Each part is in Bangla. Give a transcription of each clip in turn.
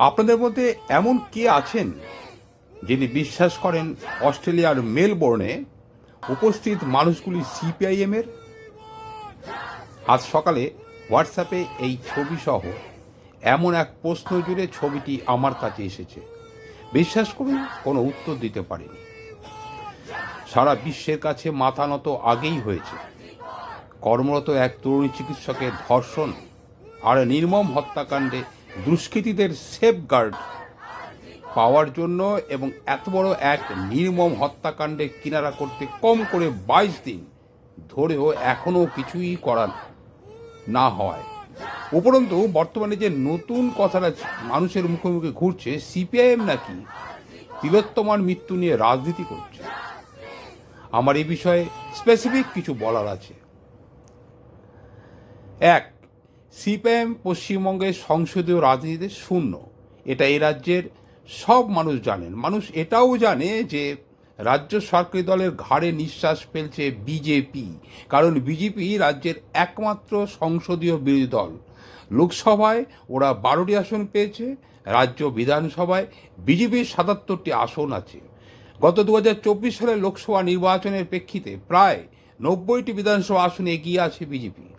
আপনাদের মধ্যে এমন কে আছেন যিনি বিশ্বাস করেন অস্ট্রেলিয়ার মেলবোর্নে উপস্থিত মানুষগুলি সিপিআইএমের আজ সকালে হোয়াটসঅ্যাপে এই ছবি সহ এমন এক প্রশ্ন জুড়ে ছবিটি আমার কাছে এসেছে। বিশ্বাস করুন, কোনো উত্তর দিতে পারিনি। সারা বিশ্বের কাছে মাথা নত আগেই হয়েছে। কর্মরত এক তরুণী চিকিৎসকের ধর্ষণ আর নির্মম হত্যাকাণ্ডে দুষ্কৃতীদের সেফগার্ড পাওয়ার জন্য এবং এত বড় এক নির্মম হত্যাকাণ্ডে কিনারা করতে কম করে বাইশ দিন ধরেও এখনও কিছুই করার না হয়। উপরন্তু, বর্তমানে যে নতুন কথাটা মানুষের মুখে মুখে ঘুরছে, সিপিআইএম নাকি তিলোত্তমার মৃত্যু নিয়ে রাজনীতি করছে। আমার এই বিষয়ে স্পেসিফিক কিছু বলার আছে। এক সিপিএম পশ্চিমবঙ্গের সংসদীয় রাজনীতিতে শূন্য। এটা এই রাজ্যের সব মানুষ জানেন। মানুষ এটাও জানে যে রাজ্য সরকারি দলের ঘাড়ে নিঃশ্বাস ফেলছে বিজেপি। কারণ বিজেপি রাজ্যের একমাত্র সংসদীয় বিরোধী দল। লোকসভায় ওরা বারোটি আসন পেয়েছে, রাজ্য বিধানসভায় বিজেপির সাতাত্তরটি আসন আছে। গত দু হাজার চব্বিশ সালের লোকসভা নির্বাচনের প্রেক্ষিতে প্রায় নব্বইটি বিধানসভা আসনে এগিয়ে আছে বিজেপি।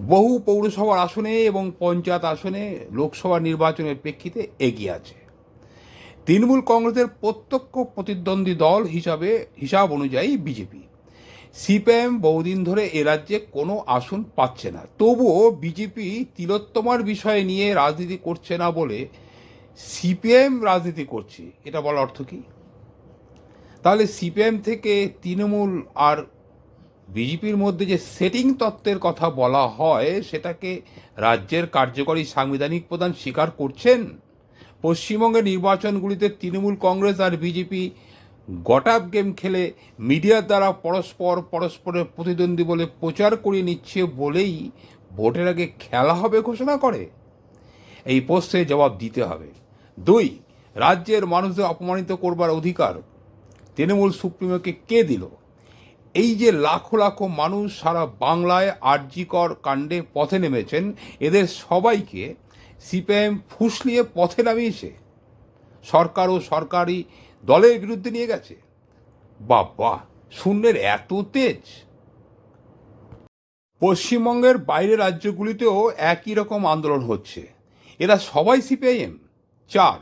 বহু পৌরসভার আসনে এবং পঞ্চায়েত আসনে লোকসভা নির্বাচনের প্রেক্ষিতে এগিয়ে আছে। তৃণমূল কংগ্রেসের প্রত্যক্ষ প্রতিদ্বন্দ্বী দল হিসাবে হিসাব অনুযায়ী বিজেপি। সিপিএম বহুদিন ধরে এ রাজ্যে কোনো আসন পাচ্ছে না। তবুও বিজেপি তিলোত্তমার বিষয় নিয়ে রাজনীতি করছে না বলে সিপিএম রাজনীতি করছে, এটা বলার অর্থ কী? তাহলে সিপিএম থেকে তৃণমূল আর বিজেপির মধ্যে যে সেটিং তত্ত্বের কথা বলা হয়, সেটাকে রাজ্যের কার্যকরী সাংবিধানিক প্রধান স্বীকার করছেন। পশ্চিমবঙ্গের নির্বাচনগুলিতে তৃণমূল কংগ্রেস আর বিজেপি গটাপ গেম খেলে মিডিয়ার দ্বারা পরস্পর পরস্পরের প্রতিদ্বন্দ্বী বলে প্রচার করিয়ে নিচ্ছে বলেই ভোটের আগে খেলা হবে ঘোষণা করে। এই প্রশ্নের জবাব দিতে হবে। দুই, রাজ্যের মানুষদের অপমানিত করবার অধিকার। তৃণমূল সুপ্রিমোকে কে দিল? এই যে লাখো লাখো মানুষ সারা বাংলায় আর্যিকর কাণ্ডে পথে নেমেছেন, এদের সবাইকে সিপিআইএম ফুসলিয়ে পথে নামিয়েছে। সরকার ও সরকারি দলের বিরুদ্ধে নিয়ে গেছে। বাবা, শূন্যের এত তেজ। পশ্চিমবঙ্গের বাইরের রাজ্যগুলিতেও একই রকম আন্দোলন হচ্ছে। এরা সবাই সিপিআইএম। চার,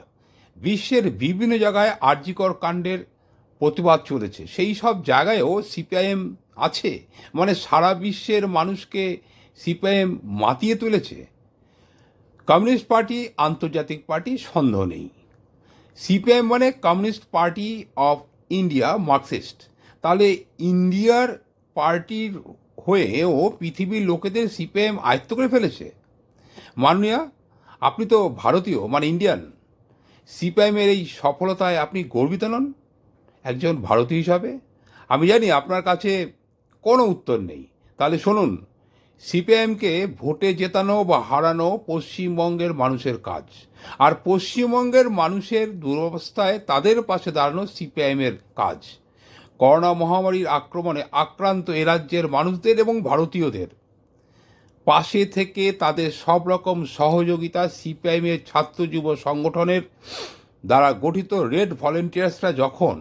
বিশ্বের বিভিন্ন জায়গায় আর্যিকর কাণ্ডের প্রতিবাদ চলেছে। সেই সব জায়গায়ও সিপিআইএম আছে। মানে সারা বিশ্বের মানুষকে সিপিআইএম মাতিয়ে তুলেছে। কমিউনিস্ট পার্টি, আন্তর্জাতিক পার্টি, সন্দেহ নেই। সিপিআইএম মানে Communist Party of India, Marxist. তাহলে ইন্ডিয়ার পার্টির হয়েও পৃথিবীর লোকেদের সিপিআইএম আয়ত্ত করে ফেলেছে। মাননীয়া, আপনি তো ভারতীয় মানে ইন্ডিয়ান। সিপিআইএমের এই সফলতায় আপনি গর্বিত নন? একজন ভারতীয় হিসাবে? আমি জানি আপনার কাছে কোনো উত্তর নেই। তাহলে শুনুন, সিপিআইএমকে ভোটে জেতানো বা হারানো পশ্চিমবঙ্গের মানুষের কাজ। আর পশ্চিমবঙ্গের মানুষের দুরবস্থায় তাদের পাশে দাঁড়ানো সিপিআইএমের কাজ। করোনা মহামারীর আক্রমণে আক্রান্ত এ রাজ্যের মানুষদের এবং ভারতীয়দের। পাশে থেকে তাদের সব রকম সহযোগিতা সিপিআইএমের ছাত্র যুব সংগঠনের দ্বারা গঠিত রেড ভলেন্টিয়ার্সরা যখন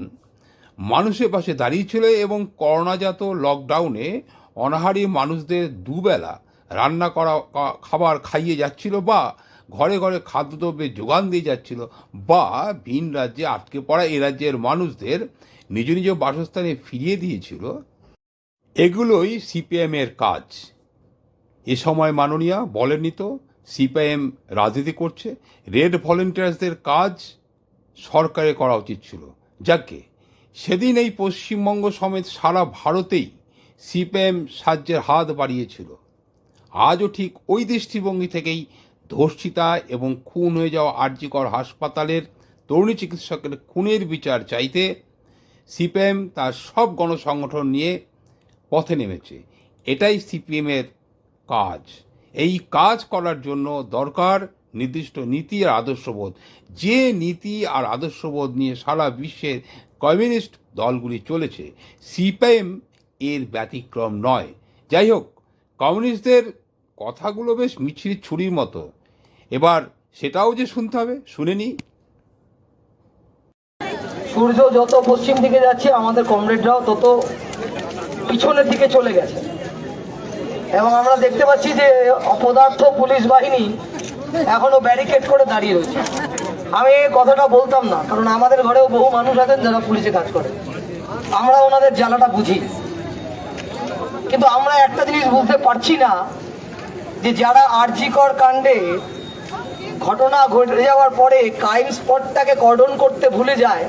মানুষের পাশে দাঁড়িয়েছিল এবং করোনাজাত লকডাউনে অনাহারী মানুষদের দুবেলা রান্না করা খাবার খাইয়ে যাচ্ছিল বা ঘরে ঘরে খাদ্যদ্রব্যের যোগান দিয়ে যাচ্ছিল বা ভিন রাজ্যে আটকে পড়া এ রাজ্যের মানুষদের নিজ নিজ বাসস্থানে ফিরিয়ে দিয়েছিল। এগুলোই সিপিএমের কাজ। এ সময় মাননীয়া বলেননি তো সিপিআইএম রাজনীতি করছে, রেড ভলেন্টিয়ার্সদের কাজ সরকারে করা উচিত ছিল। যাকে সেদিন এই পশ্চিমবঙ্গ সমেত সারা ভারতেই সিপিএম সাহায্যের হাত বাড়িয়েছিল। আজও ঠিক ওই দৃষ্টিভঙ্গি থেকেই ধর্ষিতা এবং খুন হয়ে যাওয়া আরজিকর হাসপাতালের তরুণী চিকিৎসকের খুনের বিচার চাইতে সিপিএম তার সব গণসংগঠন নিয়ে পথে নেমেছে। এটাই সিপিএমের কাজ। এই কাজ করার জন্য দরকার নির্দিষ্ট নীতি আর আদর্শবোধ। যে নীতি আর আদর্শবোধ নিয়ে সারা বিশ্বের কমিউনিস্ট দলগুলি চলেছে সিপিএম এর ব্যতিক্রম নয়। যাই হোক, কমিউনিস্টদের কথাগুলো বেশ মিছিল ছুরির মতো। এবার সেটাও যে শুনতে হবে, শুনে নি সূর্য যত পশ্চিম দিকে যাচ্ছে, আমাদের কমরেডরাও তত পিছনের দিকে চলে গেছে। এবং আমরা দেখতে পাচ্ছি যে অপদার্থ পুলিশ বাহিনী এখনও ব্যারিকেড করে দাঁড়িয়ে রয়েছে। আমি কথাটা বলতাম না, কারণ আমাদের ঘরেও বহু মানুষ আছেন যারা পুলিশে কাজ করে। আমরা ওনাদের জ্বালাটা বুঝি। কিন্তু আমরা একটা জিনিস বুঝতে পারছি না, যে যারা আরজিকর কাণ্ডে ঘটনা ঘটে যাওয়ার পরে ক্রাইম স্পটটাকে কর্ডন করতে ভুলে যায়,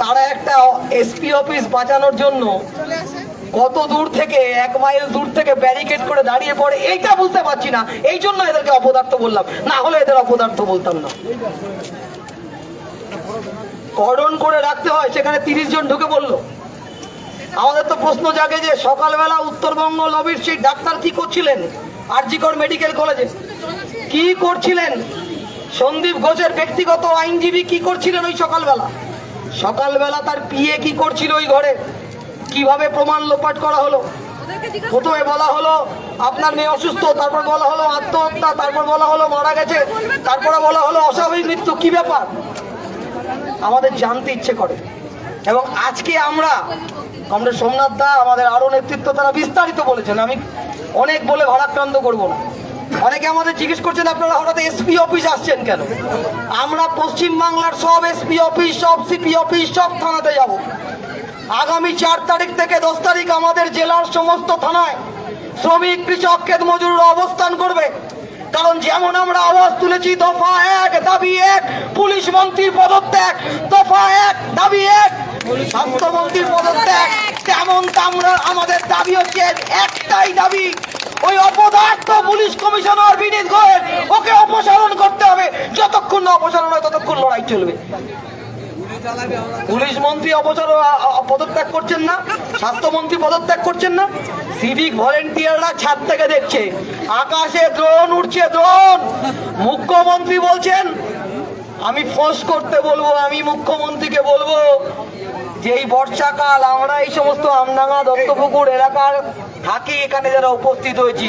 তারা একটা এসপি অফিস বাঁচানোর জন্য কত দূর থেকে, এক মাইল দূর থেকে ব্যারিকেড করে দাঁড়িয়ে পড়ে, এইটা বুঝতে পারছি না। এই জন্য এদেরকে অপদার্থ বললাম। না হলে এদের অপদার্থ বলতাম না। কর্ডন করে রাখতে হয়, সেখানে তিরিশ জন ঢুকে পড়ল। আমাদের তো প্রশ্ন জাগে যে সকালবেলা উত্তরবঙ্গ লবির সেই ডাক্তার কি করছিলেন? আরজিকর মেডিকেল কলেজে। কি করছিলেন? সন্দীপ ঘোষের ব্যক্তিগত আইনজীবী কি করছিলেন ওই সকালবেলা? সকালবেলা তার পিএ কি করছিল ওই ঘরে? কীভাবে প্রমাণ লোপাট করা হলো? প্রথমে বলা হলো আপনার মেয়ে অসুস্থ তারপর বলা হলো আত্মহত্যা তারপর বলা হলো মারা গেছে তারপরে বলা হলো অস্বাভাবিক মৃত্যু কি ব্যাপার? আমাদের জানতে ইচ্ছে করে। এবং আজকে আমরা কমরেড সোমনাথ দা আমাদের আরও নেতৃত্ব তারা বিস্তারিত বলেছেন। আমি অনেক বলে ভারাক্রান্ত করব না। অনেকে আমাদের জিজ্ঞেস করছেন আপনারা হঠাৎ এসপি অফিস আসছেন কেন? আমরা পশ্চিম বাংলার সব এসপি অফিস সব সিপি অফিস সব থানাতে যাব। আগামী চার তারিখ থেকে দশ তারিখ আমাদের জেলার সমস্ত থানায় শ্রমিক, কৃষক, ক্ষেত মজুররা অবস্থান করবে। কারণ যেমন আমরা আওয়াজ তুলেছি, দফা এক, দাবি এক, পুলিশ মন্ত্রীর পদত্যাগ, দফা এক, দাবি এক স্বাস্থ্যমন্ত্রীর পদত্যাগ, তেমন আমরা, আমাদের দাবি হচ্ছে একটাই দাবি, ওই অপদার্থ পুলিশ কমিশনার বিনীত গোয়েল, ওকে অপসারণ করতে হবে। যতক্ষণ না অপসারণ হয়, ততক্ষণ লড়াই চলবে। পুলিশ মন্ত্রী অবসর পদত্যাগ করছেন না? স্বাস্থ্যমন্ত্রী পদত্যাগ করছেন না? সিভিক ভলেন্টিয়াররা ছাদ থেকে দেখছে। আকাশে দ্রোণ উঠছে দ্রোণ মুখ্যমন্ত্রী বলছেন, আমি ফোঁস করতে বলব, আমি মুখ্যমন্ত্রীকে বলব যে এই বর্ষাকাল আমরা এই সমস্ত আমডাঙ্গা দত্তপুকুর এলাকার থাকি এখানে যারা উপস্থিত হয়েছি।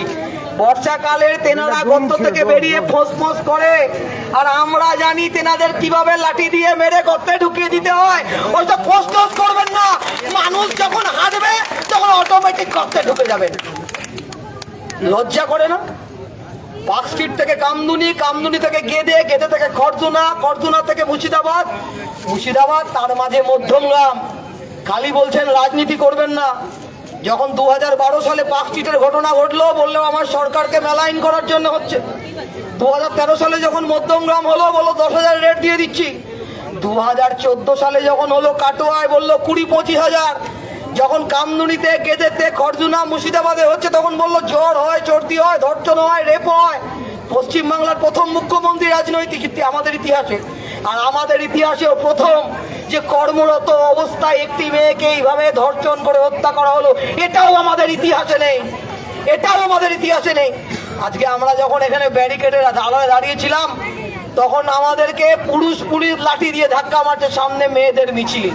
বর্ষাকালের তেনারা গর্ত থেকে বেরিয়ে ফোঁস ফোঁস করে আর আমরা জানি তেনাদের কীভাবে লাঠি দিয়ে মেরে গর্তে ঢুকিয়ে দিতে হয়। ওইটা ফোঁস ফোঁস করবেন না। মানুষ যখন হাঁটবে তখন অটোমেটিক গর্তে ঢুকে যাবেন লজ্জা করে না? পার্ক থেকে কামদুনি কামদুনি থেকে গেদে গেদে থেকে খরদুনা খরদুনা থেকে মুর্শিদাবাদ। মুর্শিদাবাদ তার মাঝে মধ্যমগ্রাম খালি বলছেন, রাজনীতি করবেন না। যখন দু বারো সালে পার্ক ঘটনা ঘটলো, বললেও আমার সরকারকে মেলাইন করার জন্য হচ্ছে। দু হাজার তেরো সালে যখন মধ্যমগ্রাম হলো, বলল দশ হাজার রেট দিয়ে দিচ্ছি। দু হাজার চোদ্দ সালে যখন হলো কাটোয়ায়, বলল, কুড়ি পঁচিশ হাজার। যখন কামদুনিতে, গেদেতে, খরজুনা মুর্শিদাবাদে হচ্ছে, তখন বলল, জ্বর হয়, চর্দি হয়, ধর্ষণ হয়, রেপ হয়। পশ্চিমবাংলার প্রথম মুখ্যমন্ত্রী রাজনৈতিক আমাদের ইতিহাসে। আর আমাদের ইতিহাসেও প্রথম যে কর্মরত অবস্থায় একটি মেয়েকে এইভাবে ধর্ষণ করে হত্যা করা হলো, এটাও আমাদের ইতিহাসে নেই। এটাও আমাদের ইতিহাসে নেই। আজকে আমরা যখন এখানে ব্যারিকেডের আড়ালে দাঁড়িয়েছিলাম, তখন আমাদেরকে পুরুষ পুলিশ লাঠি দিয়ে ধাক্কা মারছে সামনে মেয়েদের মিছিল।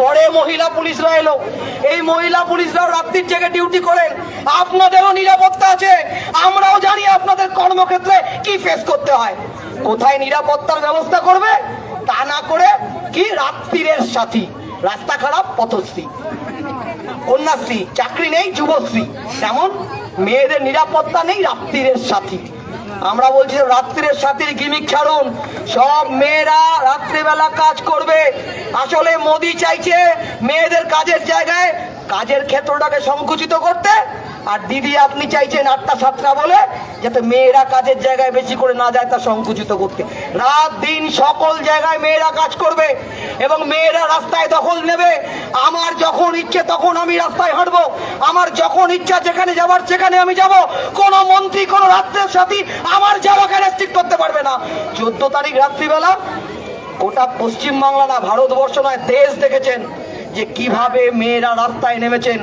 পরে মহিলা পুলিশরা এলো। এই মহিলা পুলিশরাও রাত্রির জেগে ডিউটি করেন। আপনাদেরও নিরাপত্তা আছে। আমরাও জানি আপনাদের কর্মক্ষেত্রে কি ফেস করতে হয়। কোথায় নিরাপত্তার ব্যবস্থা করবে, তা না করে কি রাত্রিরের সাথী। রাস্তা খারাপ, পথশ্রী। কন্যাশ্রী, চাকরি নেই, যুবশ্রী। তেমন মেয়েদের নিরাপত্তা নেই, রাত্রিরের সাথী। আমরা বলছি রাত্রের সাথীর গিমিক ছাড়ুন সব মেয়েরা রাত্রিবেলা কাজ করবে। আসলে মোদি চাইছে মেয়েদের কাজের জায়গায় কাজের ক্ষেত্রটাকে সংকুচিত করতে। আর দিদি আপনি চাইছেন আটটা সাতটা বলে, যাতে মেয়েরা কাজের জায়গায় বেশি করে না যায় তা সংকুচিত করতে। রাত দিন সকল জায়গায় মেয়েরা কাজ করবে এবং মেয়েরা রাস্তায় দখল নেবে। আমার যখন ইচ্ছে তখন আমি রাস্তায় হাঁটবো। আমার যখন ইচ্ছা যেখানে যাবার সেখানে আমি যাব। কোন মন্ত্রী, কোন রাত্রের সাথী আমার যাওয়া যাওয়াকে রেস্ট্রিক্ট করতে পারবে না। চোদ্দ তারিখ রাত্রিবেলা গোটা পশ্চিমবাংলা না, ভারতবর্ষ নয়, দেশ দেখেছেন যে কীভাবে মেয়েরা রাস্তায় নেমেছেন।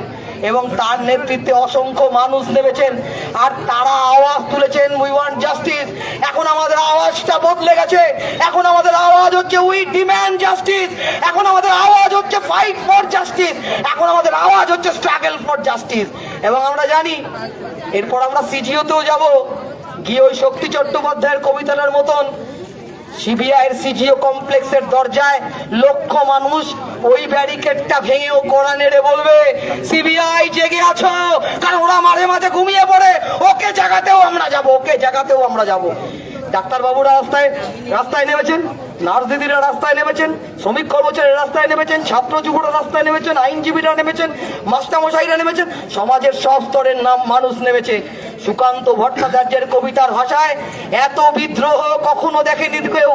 এবং তার নেতৃত্বে অসংখ্য মানুষ নেমেছেন, আর তারা আওয়াজ তুলেছেন উই ওয়ান্ট জাস্টিস এখন আমাদের আওয়াজটা বদলে গেছে। এখন আমাদের আওয়াজ হচ্ছে উই ডিম্যান্ড জাস্টিস এখন আমাদের আওয়াজ হচ্ছে ফাইট ফর জাস্টিস এখন আমাদের আওয়াজ হচ্ছে স্ট্রাগল ফর জাস্টিস এবং আমরা জানি, এরপর আমরা সিজিওতেও যাব। গিয়ে ওই শক্তি চট্টোপাধ্যায়ের কবিতাটার মতন সিবিআইয়ের সিজিও কমপ্লেক্সের দরজায় লক্ষ মানুষ ওই ব্যারিকেডটা ভেঙে ও কোরআন নেড়ে বলবে, সিবিআই জেগে আছো, কারণ ওরা মাঝে মাঝে ঘুমিয়ে পড়ে। ওকে জাগাতেও আমরা যাব, ওকে জাগাতেও আমরা যাব। ডাক্তারবাবুরা রাস্তায় রাস্তায় নেমেছেন, নার্স দিদিরা রাস্তায় নেমেছেন, শ্রমিক কর্মচারীরা রাস্তায় নেমেছেন, ছাত্র যুবরা রাস্তায় নেমেছেন, আইনজীবীরা নেমেছেন, মাস্টারমশাইরা নেমেছেন, সমাজের সব স্তরের নাম মানুষ নেমেছে। সুকান্ত ভট্টাচার্যের কবিতার ভাষায় এত বিদ্রোহ কখনো দেখেনি কেউ।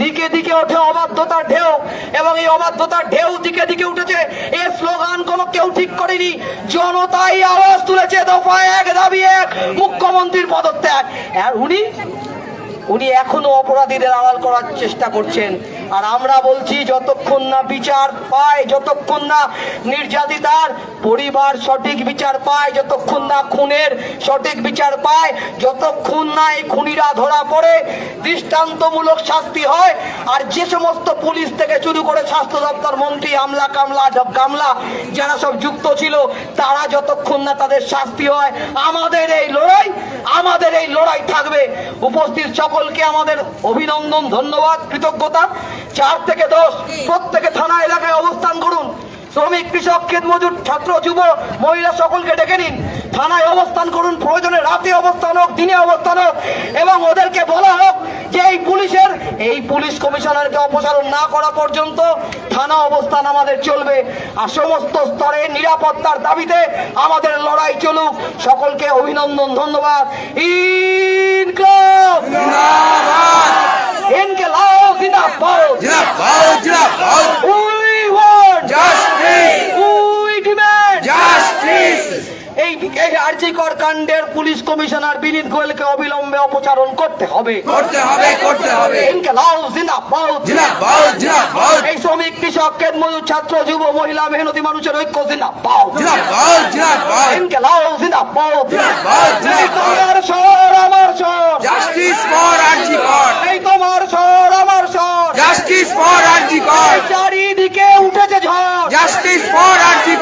দিকে দিকে ওঠে অবাধ্যতার ঢেউ এবং এই অবাধ্যতার ঢেউ দিকে দিকে উঠেছে। এই স্লোগান কোনো কেউ ঠিক করেনি। জনতাই আওয়াজ তুলেছে দফা এক, দাবি এক, মুখ্যমন্ত্রীর পদত্যাগ। আর উনি উনি এখনও অপরাধীদের আড়াল করার চেষ্টা করছেন। আর আমরা বলছি, যতক্ষণ না বিচার পায়, যতক্ষণ না নির্যাতিতার পরিবার সঠিক বিচার পায়, যতক্ষণ না খুনের সঠিক বিচার পায়, যতক্ষণ না এই খুনিরা ধরা পড়ে, দৃষ্টান্তমূলক শাস্তি হয়, আর যে সমস্ত পুলিশ থেকে শুরু করে স্বাস্থ্য দপ্তর, মন্ত্রী, আমলা, কামলা গামলা যারা সব যুক্ত ছিল, তারা যতক্ষণ না তাদের শাস্তি হয়, আমাদের এই লড়াই, আমাদের এই লড়াই থাকবে। উপস্থিত সকলকে আমাদের অভিনন্দন, ধন্যবাদ, কৃতজ্ঞতা। চার থেকে দশ প্রত্যেকে থানা এলাকায় অবস্থান করুন। শ্রমিক, কৃষক, ক্ষেত মজুর, ছাত্র, যুব, মহিলা সকলকে ডেকে নিন। থানায় অবস্থান করুন, প্রয়োজনে রাতে অবস্থান হোক, দিনে অবস্থান হোক, এবং ওদেরকে বলা হোক যে এই পুলিশের, এই পুলিশ কমিশনারকে অপসারণ না করা পর্যন্ত থানা অবস্থান আমাদের চলবে। আর সমস্ত স্তরে নিরাপত্তার দাবিতে আমাদের লড়াই চলুক। সকলকে অভিনন্দন, ধন্যবাদ। ইনকলাব! ইনকলাব জিন্দাবাদ। জিন্দাবাদ জিন্দাবাদ। We want Justice! We demand justice এই এই আরজিকর কাণ্ডের পুলিশ কমিশনার বিনীত গোয়েলকে অবিলম্বে অপসারণ করতে হবে। করতে হবে করতে হবে। ইনকলাব জিন্দাবাদ জিন্দাবাদ জিন্দাবাদ এই শ্রমিক কৃষক ক্ষেত মজুর ছাত্র যুব মহিলা মেহনতি মানুষের ঐক্য জিন্দাবাদ জিন্দাবাদ জিন্দাবাদ ইনকলাব জিন্দাবাদ জিন্দাবাদ, এই জিন্দাবাদ। তোমার শহর আমার শহর জাস্টিস ফর আরজি কর। এই তোমার শহর আমার শহর জাস্টিস ফর আরজি কর। চারিদিকে উঠেছে ঝড়। Justice for RG